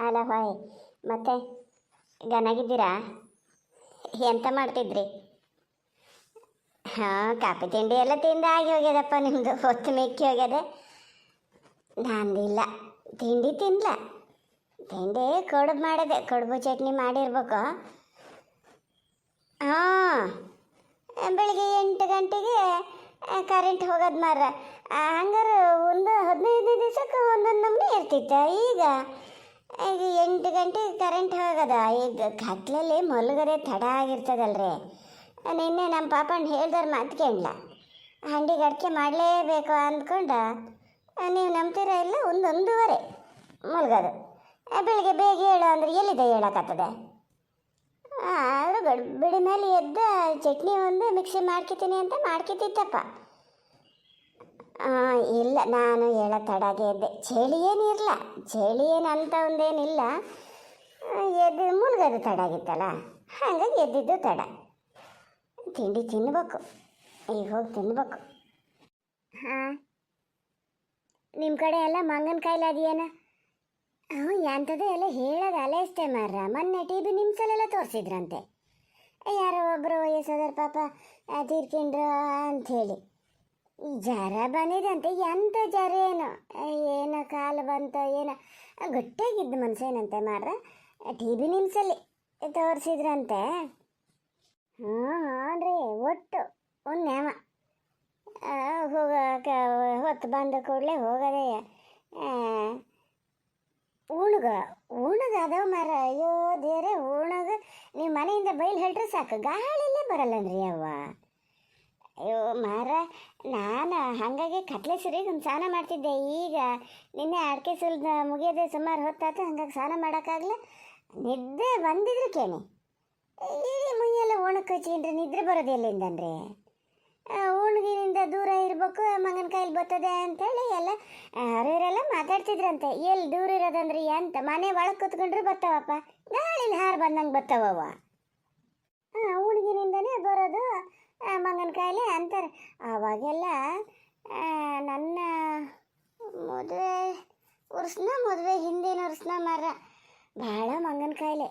ಅಲ್ಲ ಹೋಯ್. ಮತ್ತೆ ಗನಾಗಿದ್ದೀರಾ ಎಂತ ಮಾಡ್ತಿದ್ರಿ? ಹಾಂ, ಕಾಫಿ ತಿಂಡಿ ಎಲ್ಲ ತಿಂದ ಆಗಿ ಹೋಗ್ಯದಪ್ಪ ನಿಮ್ಮದು ಹೊತ್ತು ಮೆಕ್ಕಿ ಹೋಗ್ಯದೆ. ನಂದಿಲ್ಲ ತಿಂಡಿ ತಿನ್ಲ. ತಿಂಡಿ ಕಡುಬು ಮಾಡಿದೆ. ಕಡುಬು ಚಟ್ನಿ ಮಾಡಿರ್ಬೇಕು. ಹಾಂ, ಬೆಳಿಗ್ಗೆ ಎಂಟು ಗಂಟೆಗೆ ಕರೆಂಟ್ ಹೋಗೋದು ಮಾರ ಹಂಗಾರೆ ಒಂದು ಹದಿನೈದು ದಿವಸಕ್ಕೆ ಒಂದೊಂದು ನಮೂನೆ ಇರ್ತಿತ್ತು. ಈಗ ಈಗ ಎಂಟು ಗಂಟೆಗೆ ಕರೆಂಟ್ ಹೋಗದ. ಈಗ ಕತ್ಲಲ್ಲಿ ಮಲಗದೆ ತಡ ಆಗಿರ್ತದಲ್ರಿ. ನಿನ್ನೆ ನಮ್ಮ ಹೇಳ್ದವ್ರು ಮಾತು ಕೇಳಲ್ಲ ಹಂಡಿಗೆ ಅಡಿಕೆ ಮಾಡಲೇಬೇಕು ಅಂದ್ಕೊಂಡು, ನೀವು ನಂಬ್ತೀರ ಇಲ್ಲ ಒಂದು ಒಂದೂವರೆ ಮಲಗೋದು. ಬೆಳಿಗ್ಗೆ ಬೇಗ ಹೇಳು ಅಂದ್ರೆ ಎಲ್ಲಿದೆ ಹೇಳೋಕತ್ತದೆ ಆದರೂ ಬಿಡಿ ಮೇಲೆ ಎದ್ದ ಚಟ್ನಿ ಒಂದು ಮಿಕ್ಸಿ ಮಾಡ್ಕಿತೀನಿ ಅಂತ ಮಾಡ್ಕೊತಿತ್ತಪ್ಪ ಇಲ್ಲ ನಾನು ಹೇಳೋ ತಡಾಗೆ ಎದ್ದೆ. ಚಳಿ ಏನಿರಲ್ಲ ಚಳಿ ಏನು ಅಂತ ಒಂದೇನಿಲ್ಲ. ಎದ್ದು ಮುಳುಗೋದು ತಡಾಗಿತ್ತಲ್ಲ. ಹಾಗಾಗಿ ಎದ್ದಿದ್ದು ತಡ. ತಿಂಡಿ ತಿನ್ಬೇಕು. ಈಗ ಹೋಗಿ ತಿನ್ಬೇಕು. ಹಾಂ. ನಿಮ್ಮ ಕಡೆ ಎಲ್ಲ ಮಂಗನ ಕಾಯಿಲೆ ಅದೇನ ಹ್ಞೂ ಎಂಥದ್ದು ಎಲ್ಲ ಹೇಳೋದು ಅಲ್ಲೇ ಅಷ್ಟೇ ಮಾರ್ರ. ಮೊನ್ನೆ ಟಿ ಬಿ ಎಲ್ಲ ತೋರಿಸಿದ್ರಂತೆ. ಯಾರೋ ಒಬ್ಬರು ವಯಸ್ಸಾದವ್ರ ಪಾಪ ತೀರ್ಕೊಂಡ್ರು ಅಂಥೇಳಿ ಜ್ವರ ಬಂದಿದಂತೆ ಎಂಥ ಜ್ವರ ಏನು? ಏನೋ ಕಾಲು ಬಂತು, ಏನೋ? ಗಟ್ಟಿಯಾಗಿದ್ದ ಮನುಷ್ಯನಂತೆ ಮಾರ್ರ? ಟಿ ಬಿ ನಿಮ್ಸಲ್ಲಿ ತೋರಿಸಿದ್ರಂತೆ. ಹ್ಞೂ ಹಾಂ ರೀ ಒಟ್ಟು ನೇಮ ಹೋಗಕ್ಕೆ ಹೊತ್ತು ಬಂದ ಕೂಡಲೇ ಹೋಗದೆ ಉಣಗ ಉಣ್ಗ ಅದಾವ ಮರ ಅಯ್ಯೋ ದೇರೆ ಉಣಗ. ನೀವು ಮನೆಯಿಂದ ಬೈಲ್ ಹೇಳ್ರೆ ಸಾಕು. ಗಾಳಿಲೇ ಬರಲ್ಲನ್ರಿ ಅವ್ವ. ಅಯ್ಯೋ ಮಾರ ನಾನು ಹಾಗಾಗಿ ಕತ್ಲೆ ಸುರಿಗೆ ಸ್ನಾನ ಮಾಡ್ತಿದ್ದೆ. ಈಗ ನಿನ್ನೆ ಅಡಿಕೆ ಸುಲ್ದ ಮುಗಿಯೋದೆ ಸುಮಾರು ಹೊತ್ತಾಯ್ತು, ಹಂಗಾಗಿ ಸ್ನಾನ ಮಾಡೋಕ್ಕಾಗಲ್ಲ ನಿದ್ದೆ ಬಂದಿದ್ರು ಕೇಳಿ ಈ ಮುಯ್ಯೆಲ್ಲ ಒಣಕ್ಕೆ ಹಚ್ಕೊಂಡ್ರೆ ನಿದ್ರೆ ಬರೋದು ಎಲ್ಲಿಂದನ್ರಿ ಉಣಗಿನಿಂದ ದೂರ ಇರಬೇಕು, ಮಗನ ಕೈಲಿ ಬರ್ತದೆ ಅಂತೇಳಿ ಎಲ್ಲ ಅವರೆಲ್ಲ ಮಾತಾಡ್ತಿದ್ರಂತೆ. ಎಲ್ಲಿ ದೂರ ಇರೋದಂದ್ರೆ ಎಂತ? ಮನೆ ಒಳಗೆ ಕೂತ್ಕೊಂಡ್ರೆ ಬರ್ತಾವಪ್ಪ. ಗಾಳಿಲಿ ಹಾರು ಬಂದಂಗೆ ಬರ್ತಾವವ ಹುಡುಗಿನಿಂದನೇ ಬರೋದು ಮಗನ ಕಾಯಿಲೆ ಅಂತಾರೆ. ಆವಾಗೆಲ್ಲ ನನ್ನ ಮದುವೆ ವರ್ಷನ ಮದುವೆ, ಹಿಂದಿನ ವರ್ಷನ ಮರ. ಭಾಳ ಮಂಗನ ಕಾಯಿಲೆ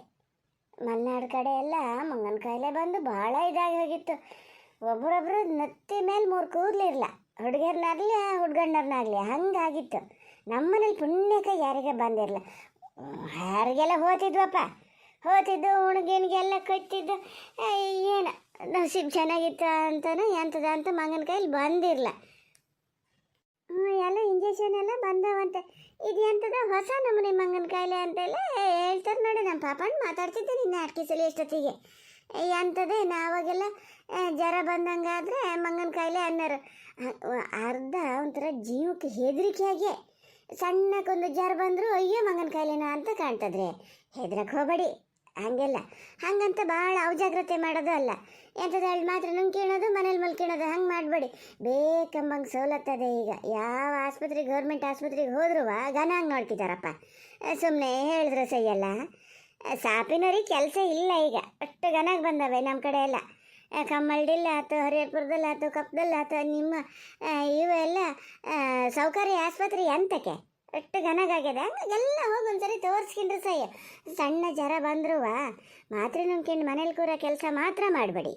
ಮಲೆನಾಡು ಕಡೆ ಎಲ್ಲ ಮಂಗನ ಕಾಯಿಲೆ ಬಂದು ಭಾಳ ಇದಾಗಿ ಹೋಗಿತ್ತು. ಒಬ್ರೊಬ್ರು ನತ್ತಿ ಮೇಲೆ ಮೂರು ಕೂದಲಿರಲ್ಲ ಹುಡುಗಿಯರ್ನಾಗಲಿ, ಹುಡ್ಗಣ್ಣರ್ನಾಗಲಿ, ಹಂಗಾಗಿತ್ತು. ನಮ್ಮನೇಲಿ ಪುಣ್ಯಕ್ಕೆ ಯಾರಿಗೆ ಬಂದಿರಲ್ಲ ಯಾರಿಗೆಲ್ಲ ಹೋತಿದ್ವಪ್ಪ? ಹೋತಿದ್ದು ಹುಡುಗಿನಿಗೆಲ್ಲ ಕಟ್ಟಿದ್ದು ಏನು? ನಸೀಬ್ ಚೆನ್ನಾಗಿತ್ತು ಅಂತನೂ ಎಂಥದ ಅಂತ ಮಂಗನ ಕೈಲಿ ಬಂದಿರಲ್ಲ ಹ್ಞೂ ಎಲ್ಲ ಇಂಜೆಕ್ಷನ್ ಎಲ್ಲ ಬಂದವಂತೆ. ಇದು ಎಂಥದ ಹೊಸ ನಮೂನೆ ಮಂಗನ ಕಾಯಿಲೆ ಅಂತೆಲ್ಲ ಹೇಳ್ತಾರೆ ನೋಡಿ, ನಮ್ಮ ಪಾಪನ ಮಾತಾಡ್ತಿದ್ದೆ ನಿನ್ನೆ ಅಟ್ಕೆ ಸಲ ಎಷ್ಟೊತ್ತಿಗೆ. ಎಂಥದೇ ನಾವಾಗೆಲ್ಲ ಜ್ವರ ಬಂದಂಗಾದರೆ ಮಂಗನ ಕಾಯಿಲೆ ಅನ್ನೋರು. ಅರ್ಧ ಒಂಥರ ಜೀವಕ್ಕೆ ಹೆದರಿಕೆಯಾಗೆ. ಸಣ್ಣಕ್ಕೊಂದು ಜ್ವರ ಬಂದರೂ ಅಯ್ಯೋ, ಮಂಗನ ಕಾಯಿಲೆನ ಅಂತ ಕಾಣ್ತದ್ರೆ. ಹೆದ್ರಕ್ಕೆ ಹೋಗಬೇಡಿ. ಹಂಗೆಲ್ಲ. ಹಂಗಂತ ಭಾಳ ಅವಜಾಗ್ರತೆ ಮಾಡೋದು ಅಲ್ಲ. ಎಂಥದ್ದು ಹೇಳಿ ಮಾತ್ರ ಕೇಳೋದು, ಮನೇಲಿ ಮಲ್ಕೀಣೋದು ಹಂಗೆ ಮಾಡಬೇಡಿ. ಬೇಕಂಬಂಗೆ ಸವಲತ್ತದೆ ಈಗ. ಯಾವ ಆಸ್ಪತ್ರೆಗೆ ಗೌರ್ಮೆಂಟ್ ಆಸ್ಪತ್ರೆಗೆ ಹೋದ್ರೂ ಹಂಗೆ ನೋಡ್ತಿದ್ದಾರಪ್ಪ ಸುಮ್ಮನೆ ಹೇಳಿದ್ರು ಸೈಯಲ್ಲ. ಸಾಪಿನವ್ರಿಗೆ ಕೆಲಸ ಇಲ್ಲ ಈಗ. ಅಷ್ಟು ಘನಾಗಿ ಬಂದವೆ ನಮ್ಮ ಕಡೆ ಎಲ್ಲ. ಕಮ್ಮಳ್ಡಿಲ್ಲ ಆಯ್ತು ಹರಿಹರಪುರದಲ್ಲಿ ಆಯ್ತು ಕಪ್ಪದಲ್ಲಿ ಆಯ್ತು ನಿಮ್ಮ ಇವೆಲ್ಲ ಸೌಕರ್ಯ ಆಸ್ಪತ್ರೆ ಎಂತಕ್ಕೆ? ಅಷ್ಟು ಗನಗಾಗ್ಯದ ಎಲ್ಲ ಹೋಗಿ ಒಂದ್ಸರಿ ತೋರಿಸ್ಕೊಂಡ್ರೆ ಸಯ್ಯ ಸಣ್ಣ ಜ್ವರ ಬಂದ್ರೂ ಮಾತ್ರೆ ನುಂಗ್ಕೊಂಡು ಮನೇಲಿ ಕೂರೋ ಕೆಲಸ ಮಾತ್ರ ಮಾಡಬೇಡಿ.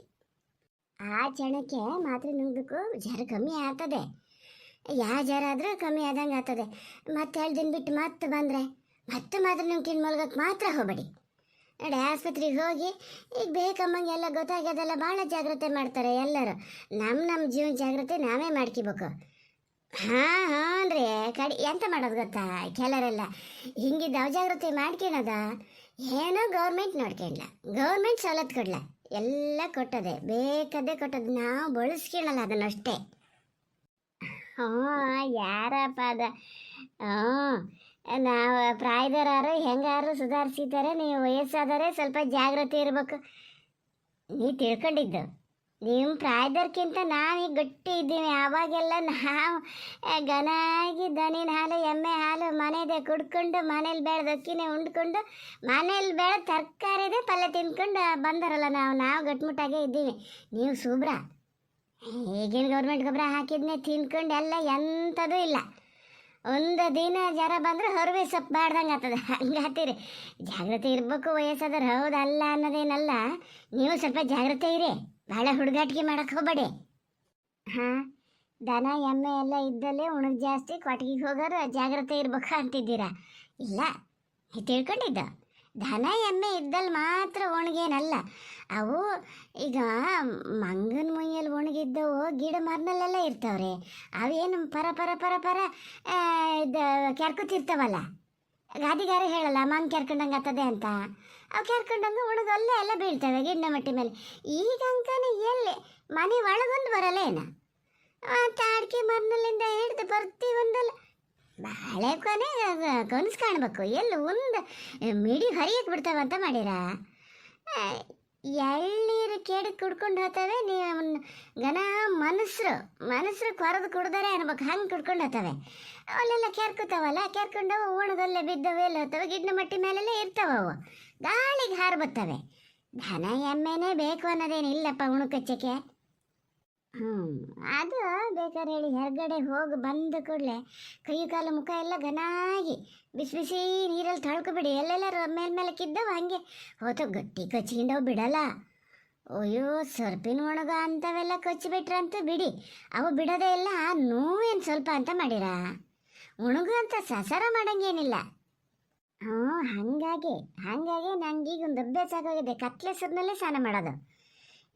ಆ ಕ್ಷಣಕ್ಕೆ ಮಾತ್ರೆ ನುಂಗ್ಬೇಕು, ಜ್ವರ ಕಮ್ಮಿ ಆಗ್ತದೆ. ಯಾವ ಜ್ವರ ಆದರೂ ಕಮ್ಮಿ ಆದಂಗೆ ಆಗ್ತದೆ. ಮತ್ತೆ ಹೇಳ್ದಿನ ದಿನ ಬಿಟ್ಟು ಮತ್ತೆ ಬಂದರೆ, ಮತ್ತೆ ಮಾತ್ರೆ ನುಂಗ್ಕೊಂಡು ಮಲ್ಗಕ್ಕೆ ಮಾತ್ರ ಹೋಗಬೇಡಿ. ನೋಡಿ ಆಸ್ಪತ್ರೆಗೆ ಹೋಗಿ, ಈಗ ಬೇಕಮ್ಮಂಗೆ ಎಲ್ಲ ಗೊತ್ತಾಗ್ಯದೆಲ್ಲ, ಭಾಳ ಜಾಗ್ರತೆ ಮಾಡ್ತಾರೆ ಎಲ್ಲರೂ. ನಮ್ಮ ನಮ್ಮ ಜೀವನ ಜಾಗ್ರತೆ ನಾವೇ ಮಾಡ್ಕೋಬೇಕು. ಹಾಂ ಹಾಂ ರೀ ಕಡಿ, ಎಂತ ಮಾಡೋದು ಗೊತ್ತಾ? ಕೆಲವರೆಲ್ಲ ಹಿಂಗಿದ್ದು ಅವಜಾಗ್ರತೆ ಮಾಡ್ಕೊಳದ ಏನೋ ಗೌರ್ಮೆಂಟ್ ನೋಡ್ಕೊಂಡ್ಲ. ಗೌರ್ಮೆಂಟ್ ಸವಲತ್ತು ಕೊಡ್ಲ. ಎಲ್ಲ ಕೊಟ್ಟದೆ. ಬೇಕಾದೇ ಕೊಟ್ಟದ್ದು ನಾವು ಬಳಸ್ಕೊಳ್ಳಲ್ಲ ಅದನ್ನಷ್ಟೇ. ಹ್ಞೂ ಯಾರಪ್ಪ ಅದ? ಹ್ಞೂ ನಾವು ಪ್ರಾಯದರಾರು ಹೆಂಗಾರು ಸುಧಾರಿಸಿದ್ದಾರೆ, ನೀವು ವಯಸ್ಸಾದರೆ ಸ್ವಲ್ಪ ಜಾಗ್ರತೆ ಇರಬೇಕು. ನೀ ತಿಳ್ಕೊಂಡಿದ್ದು. ನಿಮ್ಮ ಪ್ರಾಯದವ್ರಿಗಿಂತ ನಾವೀಗ ಗಟ್ಟಿ ಇದ್ದೀವಿ. ಆವಾಗೆಲ್ಲ ನಾವು ಘನಾಗಿ ದನಿನ ಹಾಲು, ಎಮ್ಮೆ, ಹಾಲು ಮನೆದೆ ಕುಡ್ಕೊಂಡು ಮನೇಲಿ ಬೆಳೆದ ಅಕ್ಕಿನೇ ಉಂಡ್ಕೊಂಡು ಮನೇಲಿ ಬೆಳೆದ ತರಕಾರಿದೆ ಪಲ್ಯ ತಿನ್ಕೊಂಡು ಬಂದರಲ್ಲ ನಾವು. ನಾವು ಗಟ್ಮುಟ್ಟಾಗೆ ಇದ್ದೀವಿ. ನೀವು ಸೂಬ್ರ ಈಗಿನ ಗೌರ್ಮೆಂಟ್ ಗೊಬ್ಬರ ಹಾಕಿದ್ನೆ ತಿನ್ಕೊಂಡು ಎಲ್ಲ ಎಂಥದೂ ಇಲ್ಲ. ಒಂದು ದಿನ ಜ್ವರ ಬಂದ್ರೆ ಹೊರವೆ ಸೊಪ್ಪು ಬಾಡ್ದಂಗೆ ಆಗ್ತದೆ ಹಂಗಾತೀರಿ ಜಾಗ್ರತೆ ಇರಬೇಕು ವಯಸ್ಸಾದ್ರೆ ಹೌದಲ್ಲ ಅನ್ನೋದೇನಲ್ಲ. ನೀವು ಸ್ವಲ್ಪ ಜಾಗ್ರತೆ ಇರಿ. ಭಾಳ ಹುಡುಗಾಟಿಕೆ ಮಾಡಕ್ಕೆ ಹೋಗಬೇಡಿ. ಹಾಂ. ದನ ಎಮ್ಮೆ ಎಲ್ಲ ಇದ್ದಲ್ಲೇ ಉಣಗ್ ಜಾಸ್ತಿ ಕೊಟ್ಟಿಗೆ ಹೋಗೋರು ಜಾಗ್ರತೆ ಇರ್ಬೇಕು ಅಂತಿದ್ದೀರಾ? ಇಲ್ಲ ತಿಳ್ಕೊಂಡಿದ್ದ? ದನ ಎಮ್ಮೆ ಇದ್ದಲ್ಲಿ ಮಾತ್ರ ಒಣಗೇನಲ್ಲ. ಅವು ಈಗ ಮಂಗನ ಮುಯ್ಯಲ್ಲಿ ಒಣಗಿದ್ದವು ಗಿಡ ಮರನಲ್ಲೆಲ್ಲ ಇರ್ತಾವ್ರೆ. ಅವೇನು ಪರ ಪರ ಪರ ಪರ ಇದು ಕೆರ್ಕೊತಿರ್ತಾವಲ್ಲ. ಗಾದಿಗಾರ ಹೇಳಲ್ಲ ಮಾನ್ ಕೆರ್ಕೊಂಡಂಗೆ ಆಗ್ತದೆ ಅಂತ. ಅವು ಕೆರ್ಕೊಂಡಂಗೆ ಉಳಿದು ಅಲ್ಲೇ ಎಲ್ಲ ಬೀಳ್ತವೆ ಗಿಣ್ಣ ಮಟ್ಟಿ ಮೇಲೆ. ಈಗ ಅಂಕನೇ ಎಲ್ಲಿ? ಮನೆ ಒಳಗೊಂದು ಬರಲ್ಲ ಏನ? ಅಡಿಕೆ ಮರನಲ್ಲಿಂದ ಹಿಡ್ದು ಬರ್ತಿ ಒಂದಲ್ಲ. ಬಾಳೆ ಕೊನೆ ಕನಸು ಕಾಣಬೇಕು. ಎಲ್ಲಿ ಒಂದು ಮಿಡಿ ಹರಿಯಕ್ಕೆ ಬಿಡ್ತಾವ ಅಂತ ಮಾಡಿರ ಆ, ಎಳ್ನೀರು ಕೇಳಿ ಕುಡ್ಕೊಂಡು ಹೋಗ್ತವೆ ನೀ ಅವನ್ನ ಗನ ಮನಸ್ರು ಮನಸ್ರು ಕೊರದು ಕುಡ್ದಾರೆ ಅನ್ಬೇಕು ಹಂಗೆ ಕುಡ್ಕೊಂಡು ಹೋಗ್ತವೆ. ಅಲ್ಲೆಲ್ಲ ಕೆರ್ಕೋತಾವಲ್ಲ ಕೆರ್ಕೊಂಡವು ಓಣದಲ್ಲೇ ಬಿದ್ದವೆ ಎಲ್ಲ ಹೋಗ್ತವೆ ಗಿಡ್ನ ಮಟ್ಟಿ ಮೇಲೆಲ್ಲ ಇರ್ತಾವ ಅವು. ಗಾಳಿಗೆ ಹಾರು ಬರ್ತವೆ. ದನ ಎಮ್ಮೆನೇ ಬೇಕು ಅನ್ನೋದೇನಿಲ್ಲಪ್ಪ ಉಣುಕಚ್ಚಕ್ಕೆ ಅದು ಬೇಕಾದ್ರೆ ಹೇಳಿ, ಹೊರಗಡೆ ಹೋಗಿ ಬಂದ ಕೂಡಲೇ ಕೈ ಕಾಲು ಮುಖ ಎಲ್ಲ ಘನಾಗಿ ಬಿಸಿ ಬಿಸಿ ನೀರಲ್ಲಿ ತಳ್ಕೊಬಿಡಿ. ಎಲ್ಲೆಲ್ಲರೂ ಮೇಲೆ ಮೇಲೆ ಕಿದ್ದವು ಹಂಗೆ. ಹೋತು ಗಟ್ಟಿ ಕಚ್ಕೊಂಡವು ಬಿಡಲ್ಲ. ಅಯ್ಯೋ, ಸರ್ಪಿನ ಒಣಗ ಅಂಥವೆಲ್ಲ ಕಚ್ಚಿಬಿಟ್ರಂತೂ ಬಿಡಿ. ಅವು ಬಿಡೋದೇ ಇಲ್ಲ ನೋವೇನು ಸ್ವಲ್ಪ ಅಂತ ಮಾಡಿರ? ಉಣಗು ಅಂತ ಸಸರ ಮಾಡಂಗೇನಿಲ್ಲ. ಹ್ಞೂ ಹಾಗಾಗಿ ಹಾಗಾಗಿ ನನಗೀಗ ಒಂದು ಅಭ್ಯಾಸ ಆಗೋಗಿದೆ. ಕತ್ಲೆ ಸುರ್ನಲ್ಲೇ ಸ್ನಾನ ಮಾಡೋದು.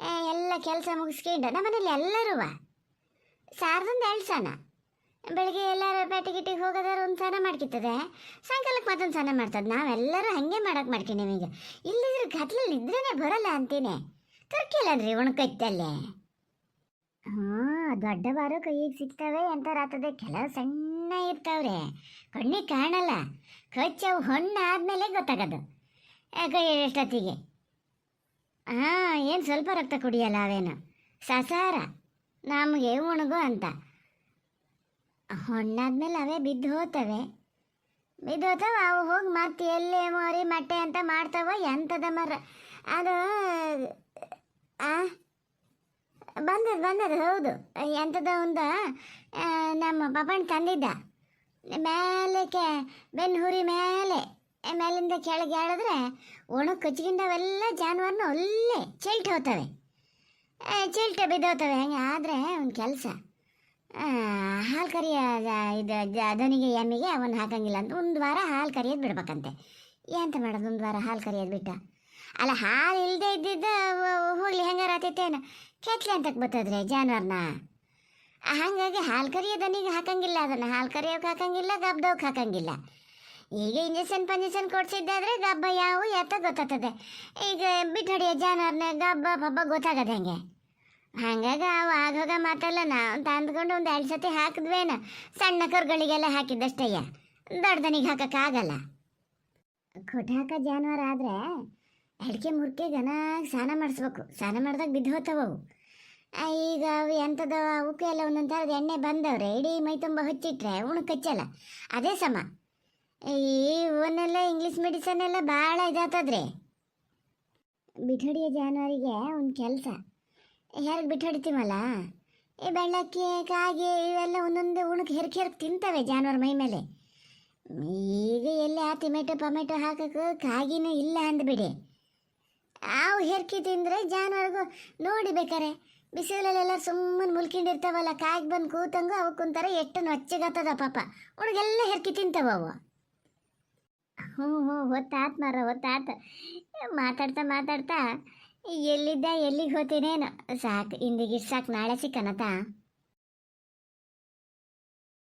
ಎಲ್ಲ ಕೆಲಸ ಮುಗಿಸ್ಕೊಂಡು ನಮ್ಮನೇಲಿ ಎಲ್ಲರೂ ಸಾರ್ದೊಂದು ಎರಡು ಸ್ನಾನ ಬೆಳಿಗ್ಗೆ ಎಲ್ಲರೂ ಪೇಟೆ ಗಿಟ್ಟಿಗೆ ಹೋಗೋದಾರು ಒಂದು ಸ್ನಾನ ಮಾಡ್ಕಿತ್ತದೆ. ಸಾಯಂಕಾಲಕ್ಕೆ ಮತ್ತೊಂದು ಸ್ನಾನ ಮಾಡ್ತದೆ. ನಾವೆಲ್ಲರೂ ಹಾಗೆ ಮಾಡೋಕೆ ಮಾಡ್ತೀನಿ ಈಗ ಇಲ್ಲಿದ್ರೆ ಕತ್ಲಲ್ಲಿ ಇದ್ರೇ ಬರಲ್ಲ ಅಂತೀನಿ. ತರ್ಕಿಲ್ಲನ್ರಿ ಉಣ್ಕೈತಲ್ಲೇ ಹ್ಞೂ ದೊಡ್ಡ ಬಾರು ಕೈಗೆ ಸಿಗ್ತವೆ ಎಂಥರಾಗ್ತದೆ ಕೆಲವು ಸಣ್ಣ ಇರ್ತಾವ್ರೆ. ಕಣ್ಣಿಗೆ ಕಾಣಲ್ಲ. ಕಚ್ಚವು ಹಣ್ಣು ಆದಮೇಲೆ ಗೊತ್ತಾಗೋದು ಎಷ್ಟೊತ್ತಿಗೆ? ಹಾಂ ಏನು ಸ್ವಲ್ಪ ರಕ್ತ ಕುಡಿಯಲ್ಲ ಅವೇನು? ಸಸಾರ? ನಮಗೆ ಉಣಗು ಅಂತ. ಹೊಣ್ಣಾದ್ಮೇಲೆ ಅವೇ ಬಿದ್ದು ಹೋತವೆ. ಬಿದ್ದು ಹೋತವೆ, ಅವು ಹೋಗಿ ಮತ್ತೆ ಎಲ್ಲಿ ಮರಿ ಮಟ್ಟೆ ಅಂತ ಮಾಡ್ತಾವ ಎಂಥದ ಮರ. ಅದು, ಆ ಬಂದದ ಬಂದದ ಹೌದು. ಎಂಥದ ಒಂದು ನಮ್ಮ ಪಪ್ಪಣ್ಣ ತಂದಿದ್ದ. ಮೇಲೆ ಕೆ ಬೆನ್ನು ಹುರಿ ಮೇಲೆ. ಮೇಲಿಂದ ಕೆಳಗೆ ಹೇಳಿದ್ರೆ ಒಣ ಕಚ್ಕೊಂಡವೆಲ್ಲ ಜಾನುವಾರನ ಒಳ್ಳೆ ಚೆಲ್ಟ್ ಹೋಗ್ತವೆ. ಚೆಲ್ಟ ಬಿದ್ದೋಗ್ತವೆ. ಹಂಗೆ ಆದರೆ ಒಂದು ಕೆಲಸ. ಹಾಲು ಕರಿಯ ಇದು ಅದನಿಗೆ ದನಿಗೆ, ಎಮ್ಮಿಗೆ ಅವನು ಹಾಕಂಗಿಲ್ಲ ಅಂತ ಒಂದು ವಾರ ಹಾಲು ಕರಿಯೋದು ಬಿಡ್ಬೇಕಂತೆ. ಎಂತ ಮಾಡೋದು ಒಂದು ವಾರ ಹಾಲು ಕರಿಯೋದು ಬಿಟ್ಟ? ಅಲ್ಲ, ಹಾಲು ಇಲ್ಲದೆ ಇದ್ದಿದ್ದ ಹೋಗ್ಲಿ ಹೆಂಗಾರ ಆತೈತೇನು ಕೆಟ್ಲೆ ಅಂತಕ್ಕೆ ಬರ್ತದ್ರಿ ಜಾನುವಾರನ. ಹಾಗಾಗಿ ಹಾಲು ಕರಿಯೋ ದನಿಗೆ ಹಾಕಂಗಿಲ್ಲ, ಅದನ್ನು ಹಾಲು ಕರಿಯೋಕೆ ಹಾಕಂಗಿಲ್ಲ ಗಬ್ದವ್ಕೆ ಹಾಕಂಗಿಲ್ಲ. ಈಗ ಇಂಜೆಕ್ಷನ್ ಪಂಜೆಕ್ಷನ್ ಕೊಡ್ಸಿದ್ದಾದ್ರೆ ಗಬ್ಬ ಯಾವ ಎತ್ತ ಗೊತ್ತಾಗ್ತದೆ. ಈಗ ಬಿಟ್ಟು ಹೊಡಿಯೋ ಗಬ್ಬ, ಪಬ್ಬ ಗೊತ್ತಾಗದ ಹೆಂಗೆ? ಹಂಗಾಗಿ ಅವು ಆಗೋಗ ಮಾತಲ್ಲ ನಾವು ತಂದ್ಕೊಂಡು ಒಂದು ಎರಡು ಸತಿ ಹಾಕಿದ್ವೇನ? ಸಣ್ಣ ಕರುಗಳಿಗೆಲ್ಲ ಹಾಕಿದ್ದಷ್ಟಯ್ಯ. ದೊಡ್ಡದನಿಗೆ ಹಾಕೋಕ್ಕಾಗಲ್ಲ ಕೊಟ್ಟಾಕ ಜಾನುವಾರ ಆದರೆ ಅಡಿಕೆ ಮುರ್ಕೆ ಗನಾಗಿ ಸ್ನಾನ ಮಾಡಿಸ್ಬೇಕು. ಸ್ನಾನ ಮಾಡಿದಾಗ ಬಿದ್ದು ಹೋಗ್ತಾವ ಅವು. ಈಗ ಅವು ಎಂಥದ್ದು ಅವಕ್ಕೆ ಎಲ್ಲ ಒಂದೊಂದು ಥರದ ಎಣ್ಣೆ ಬಂದವ್ರೆ, ಇಡೀ ಮೈ ತುಂಬ ಹಚ್ಚಿಟ್ರೆ, ಉಣು ಕಚ್ಚಲ್ಲ. ಅದೇ ಸಮ. ಈ ಇವನ್ನೆಲ್ಲ ಇಂಗ್ಲೀಷ್ ಮೆಡಿಸನ್ ಎಲ್ಲ ಭಾಳ ಇದಾತದ್ರಿ. ಬಿಠಡಿಯ ಜಾನುವಾರಿಗೆ ಒಂದು ಕೆಲಸ. ಹೆರ್ಗೆ ಬಿಟ್ಟು ಹೊಡಿತೀವಲ್ಲ ಈ ಬೆಳ್ಳಕ್ಕಿ, ಕಾಗೆ ಇವೆಲ್ಲ ಒಂದೊಂದು ಉಣಕ್ಕೆ ಹೆರ್ಕೆ ಹೆರ್ಕ್ ತಿಂತವೆ ಜಾನುವಾರು ಮೈ ಮೇಲೆ. ಈಗ ಎಲ್ಲಿ ಆ ಟೊಮೆಟೊ ಪಮೆಟೊ ಹಾಕಕ್ಕೆ ಕಾಗಿನೂ ಇಲ್ಲ ಅಂದ್ಬಿಡಿ. ಅವು ಹೆರ್ಕಿ ತಿಂದರೆ ಜಾನುವಾರಿಗೂ ನೋಡಿ ಬೇಕಾರೆ. ಬಿಸಿಲಲ್ಲೆಲ್ಲ ಸುಮ್ಮನೆ ಮುಲ್ಕಿಂಡಿರ್ತಾವಲ್ಲ ಕಾಯಿಗೆ ಬಂದು ಕೂತಂಗು ಕುಂತಾರೆ ಎಷ್ಟು ನೊಚ್ಚಗತ್ತದ ಪಾಪ. ಉಣಗೆಲ್ಲ ಹೆರ್ಕಿ ತಿಂತಾವ ಅವು. ಹ್ಞೂ ಹ್ಞೂ, ಹೊತ್ತಾತ್ ಮಾರ ಹೊತ್ತಾತ. ಮಾತಾಡ್ತಾ ಮಾತಾಡ್ತಾ, ಎಲ್ಲಿದ್ದ, ಎಲ್ಲಿಗೆ ಹೋಗ್ತೀನೇನು ಸಾಕು ಇಂದಿಗೆ ಸಾಕು ನಾಳೆ ಸಿಕ್ಕನತ